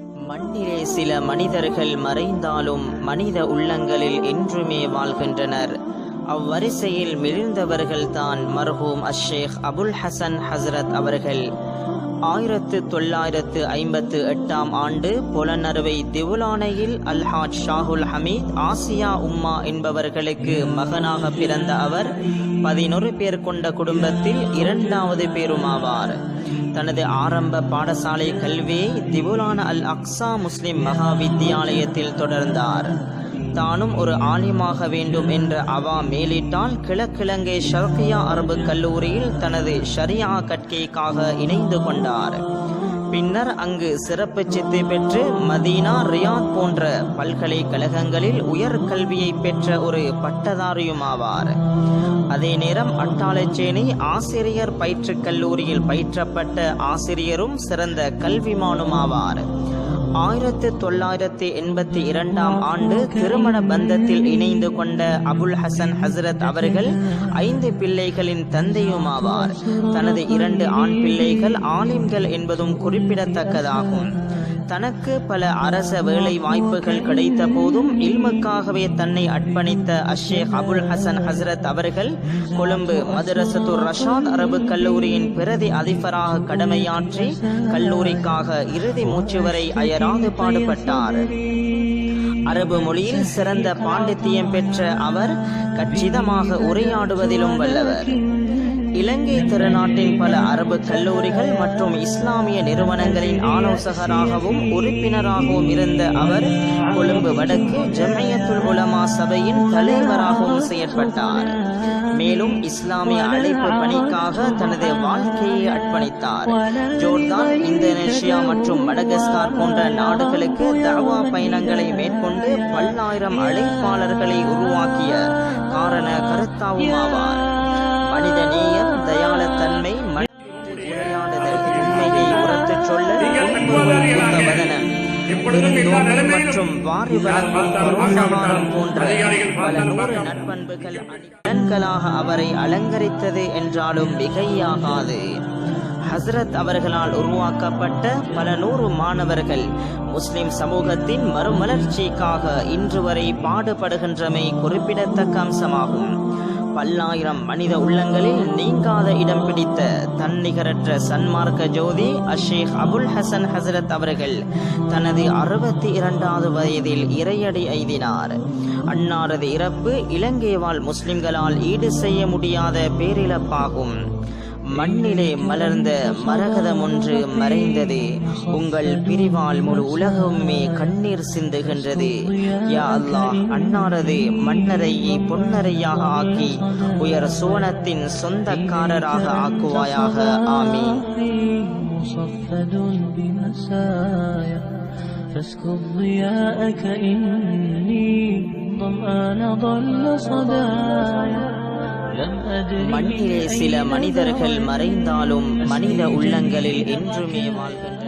மண்ணிலே சில மனிதர்கள் மறைந்தாலும் மனித உள்ளங்களில் என்றுமே வாழ்கின்றனர். அவ்வரிசையில் மிளிர்ந்தவர்கள்தான் மர்ஹூம் அஷேக் அபுல் ஹசன் ஹசரத் அவர்கள். ஆயிரத்து தொள்ளாயிரத்து ஐம்பத்து எட்டாம் ஆண்டு புலனறுவை திவுலானையில் அல்ஹாஜ் ஷாகுல் ஹமீத் ஆசியா உம்மா என்பவர்களுக்கு மகனாக பிறந்த அவர் பதினொரு பேர் கொண்ட குடும்பத்தில் இரண்டாவது பேருமாவார். தனது ஆரம்ப பாடசாலை கல்வியை திவுலான அல் அக்ஸா முஸ்லிம் மகா வித்தியாலயத்தில் தொடர்ந்தார். தானும் ஒரு ஆலிமாக வேண்டும் என்ற அவா மேலிட்டால் கிழக்கிழங்கை ஷர்கியா அரபு கல்லூரியில் தனது ஷரியா கட்கைக்காக இணைந்து கொண்டார். பின்னர் அங்கு சிறப்பு சித்தி பெற்று மதீனா ரியாத் போன்ற பல்கலைக்கழகங்களில் உயர் கல்வியை பெற்ற ஒரு பட்டதாரியுமாவார். அதே நேரம் அட்டாளச்சேனை ஆசிரியர் பயிற்றுக் கல்லூரியில் பயிற்றப்பட்ட ஆசிரியரும் சிறந்த கல்விமானுமாவார். ஆயிரத்து தொள்ளாயிரத்தி எண்பத்தி இரண்டாம் ஆண்டு திருமண பந்தத்தில் இணைந்து கொண்ட அபுல் ஹசன் ஹசரத் அவர்கள் ஐந்து பிள்ளைகளின் தந்தையுமாவார். தனது இரண்டு ஆண் பிள்ளைகள் ஆலிம்கள் என்பதும் குறிப்பிடத்தக்கதாகும். தனக்கு பல அரச வேலை வாய்ப்புகள் கிடைத்த போதும் இல்முக்காகவே தன்னை அர்ப்பணித்த அஷேக் அபுல் ஹசன் ஹசரத் அவர்கள் கொழும்பு மதரசத்துர் ரஷாத் அரபு கல்லூரியின் பிரதி அதிபராக கடமையாற்றி கல்லூரிக்காக இறுதி மூச்சு வரை அயராது பாடுபட்டார். அரபு மொழியில் சிறந்த பாண்டித்தியம் பெற்ற அவர் கச்சிதமாக உரையாடுவதிலும் வல்லவர். இலங்கை திருநாட்டின் பல அரபு கல்லூரிகள் மற்றும் இஸ்லாமிய நிறுவனங்களின் ஆலோசகராகவும் உறுப்பினராகவும் இருந்த அவர் கொழும்பு வடக்கு ஜமயத்துல் உலமா சபையின் தலைவராகவும் செயற்பட்டார். மேலும் இஸ்லாமிய அழைப்பு பணிக்காக தனது வாழ்க்கையை அர்ப்பணித்தார். ஜோர்தான் இந்தோனேஷியா மற்றும் மடகஸ்கார் போன்ற நாடுகளுக்கு தவா பயணங்களை மேற்கொண்டு பல்லாயிரம் அழைப்பாளர்களை உருவாக்கிய காரண கருத்தாவும் ஆவார் மனித நேயம் தயாளத்தன்மை உரையாடுதல் உண்மையை உரத்துச் சொல்ல வதனம் மற்றும் வாரி போன்ற பல நூறு நற்பண்புகள் அணிகளாக அவரை அலங்கரித்தது என்றாலும் மிகையாகாது. ஹசரத் அவர்களால் உருவாக்கப்பட்ட பல நூறு மாணவர்கள் முஸ்லிம் சமூகத்தின் மறுமலர்ச்சிக்காக இன்று வரை பாடுபடுகின்றமை குறிப்பிடத்தக்க அம்சமாகும். பல்லாயிரம் மனித உள்ளங்களில் நீங்காத இடம் பிடித்த தன்னிகரற்ற சன்மார்க்க ஜோதி அஷேக் அபுல் ஹசன் ஹசரத் அவர்கள் தனது அறுபத்தி இரண்டாவது வயதில் இறையடி எய்தினார். அன்னாரது இறப்பு இலங்கை வாழ் முஸ்லிம்களால் ஈடு செய்ய முடியாத பேரிழப்பாகும். மண்ணிலே மலர்ந்த மரகதம் ஒன்று மறைந்தது உங்கள் பிரிவால் முழு உலகமுமே கண்ணீர் சிந்துகின்றது யா அல்லாஹ் அன்னாரது மன்னரையை பொன்னரையாக ஆக்கி உயர் சோனத்தின் சொந்தக்காரராக ஆக்குவாயாக ஆமீன் مصفد بمسايا فاسكب ضياءك إني ظمآن ضل صدايا لم أدري மண்ணிலே சில மனிதர்கள் மறைந்தாலும் மனித உள்ளங்களில் என்றுமே வாழ்கின்றனர்.